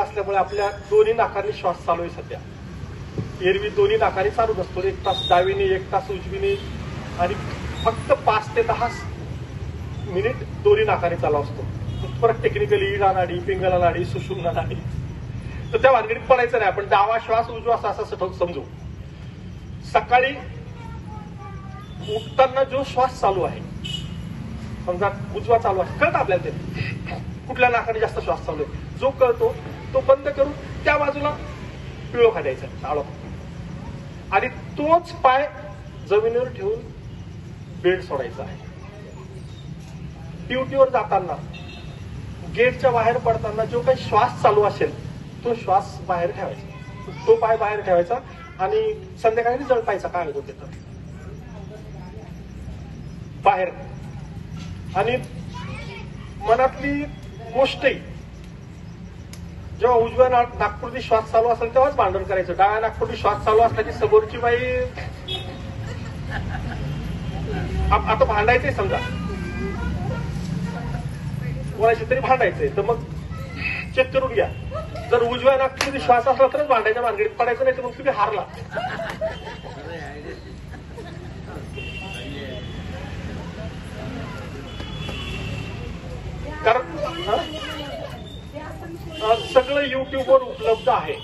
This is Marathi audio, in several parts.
टाकलेला असल्यामुळे आपल्या दोन्ही नाकांनी श्वास चालू आहे सध्या. एरवी दोन्ही नाकांनी चालू असतो. एक तास डावीने एक तास उजवीने आणि फक्त पाच ते दहा मिनिट दोन्ही नाकाने चालू असतो. परत टेक्निकली नाडी पिंगला नाडी सुषुम्ना नाडी. तर त्या भानगडीत पडायचं नाही. आपण डावा श्वास उजवा श्वास असं समजू. सकाळी उठताना जो श्वास चालू आहे समजा उजवा चालू आहे कळत आपल्याला ते? कुठल्या नाकाने जास्त श्वास चालू आहे? जो कळतो तो बंद करून त्या बाजूला पिळो खाद्यायचा टाळो आणि तोच पाय जमिनीवर ठेवून बेड सोडायचा आहे. ड्युटीवर जाताना गेटच्या बाहेर पडताना जो काही श्वास चालू असेल तो श्वास बाहेर ठेवायचा. तो पाय बाहेर ठेवायचा आणि संध्याकाळी जळपायचा काय होतो तिथं बाहेर. आणि मनातली गोष्टही जेव्हा उजव्या नागपूरची श्वास चालू असेल तेव्हाच भांडण करायचं. डाव्या नागपूरची श्वास चालू असल्याची की समोरची बाई आप- आता भांडायचंय समजा. कोणाशी तरी भांडायचंय. तर मग चेक करून घ्या. जर उजव्या नागपूरची श्वास असला तरच भांडायच्या भानगडीत पडायचं नाही तर मग तुम्ही हारला कारण हा? अं, सगळं युट्यूबवर उपलब्ध आहे.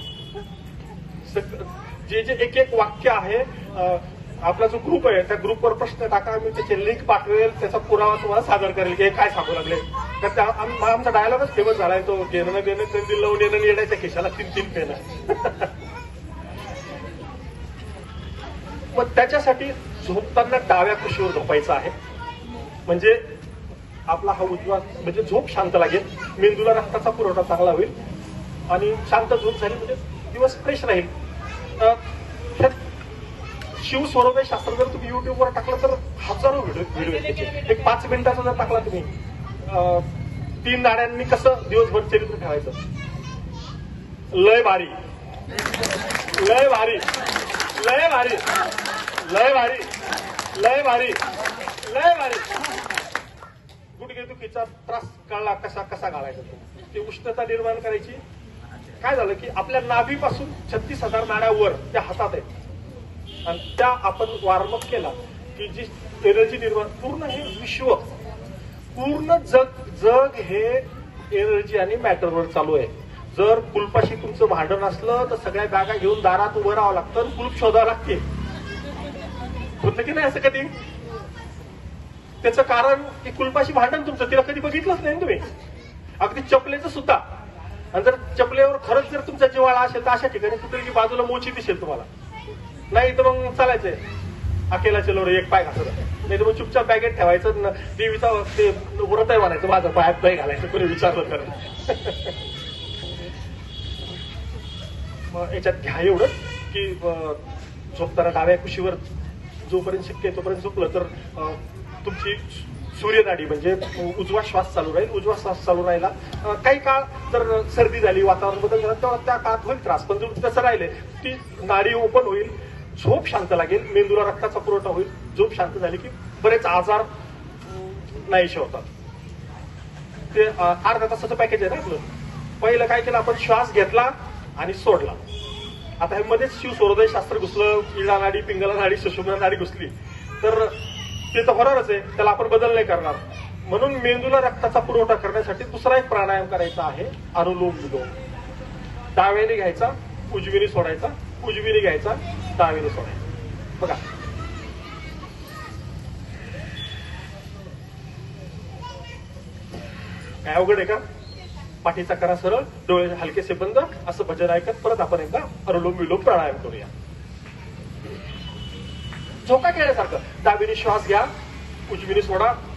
जे जे एक एक वाक्य आहे आपला जो ग्रुप आहे त्या ग्रुपवर प्रश्न टाका मी त्याचे लिंक पाठवेल त्याचा पुरावा तुम्हाला सादर करेल. की हे काय सांगू लागले? तर त्या आमचा डायलॉगच फेमस झालाय तो घेणं देणं कंदील लावून येणं येण्याच्या खिशाला तीन तीन पेन मग त्याच्यासाठी झोपताना डाव्या खुशीवर झोपायचं आहे. म्हणजे आपला हा उजवा म्हणजे झोप शांत लागेल. मेंदूला रक्ताचा पुरवठा चांगला होईल. आणि शांत झोप झाली म्हणजे दिवस फ्रेश राहील. शिवस्वरूप शिव शास्त्र जर तुम्ही युट्यूबवर टाकलं तर हजारो व्हिडिओ व्हिडिओ एक पाच मिनिटाचा जर टाकला तुम्ही तीन नाड्यांनी कसं दिवसभर चरित्र ठेवायचं? लय भारी. लय भारी. लय भारी. लय भारी. लय भारी. लय भारी. गुडघे दुखीचा त्रास कळला कसा कसा घालायचा तो? ती उष्णता निर्माण करायची. काय झालं की आपल्या नाभीपासून छत्तीस हजार नाड्यावर त्या हातात आहेत. आणि त्या आपण वार्मअप केला की जी एनर्जी निर्माण पूर्ण हे विश्व पूर्ण जग जग हे एनर्जी आणि मॅटरवर चालू आहे. जर कुलपाशी तुमचं भांडण असलं तर सगळ्या बॅगा घेऊन दारात उभं राहावं लागतं आणि कुलूप शोधावं लागते. होतं की नाही असं कधी? त्याचं कारण की कुलपाशी भांडण तुमचं तिला कधी बघितलंच नाही तुम्ही? अगदी चपलेचं सुद्धा. आणि जर चपलेवर खरंच जर तुमचा जिवाळा असेल तर अशा ठिकाणी कुठेही बाजूला मोची दिसेल तुम्हाला. नाही तर मग चालायचंय. अकेला चलो एक पाय घासत नाही तर मग चुपचाप बॅगेत ठेवायचं देवीचा ते व्रत आहे म्हणायचं माझं पायात पाय घालायचं कोणी विचारलं तर. मग याच्यात घ्या एवढं की झोपताना डाव्या कुशीवर जोपर्यंत शक्य आहे तोपर्यंत झोपलं तर तुमची सूर्यनाडी म्हणजे उजवा श्वास चालू राहील. उजवा श्वास चालू राहिला काही काळ जर सर्दी झाली वातावरण बदल झाला तेव्हा त्या काळात होईल त्रास. पण जर तसं राहिले ती नाडी ओपन होईल झोप शांत लागेल मेंदूला रक्ताचा पुरवठा होईल झोप शांत झाली की बरेच आजार अं, नाहीसे होतात. ते अर्धा तासाचं पॅकेज आहे ना आपलं. पहिलं काय केलं आपण श्वास घेतला आणि सोडला. आता हे मध्येच शिव शास्त्र घुसलं इळा नाडी पिंगला नाडी सुषुम्ना नाडी घुसली. तर ते तर होणारच आहे त्याला आपण बदल नाही करणार. म्हणून मेंदूला रक्ताचा पुरवठा करण्यासाठी दुसरा एक प्राणायाम करायचा आहे अनुलोम विलोम. डाव्याने घ्यायचा उजवीने सोडायचा उजवीने घ्यायचा डावीने सोडायचा. बघा. काय अवघड आहे का? पाठीचा करा सरळ डोळे हलकेसे बंद असं भजन ऐकत परत आपण एकदा अनुलोम विलोम प्राणायाम करूया. झोका घेण्यासारखं. डावीने श्वास घ्या. उजवीने सोडा.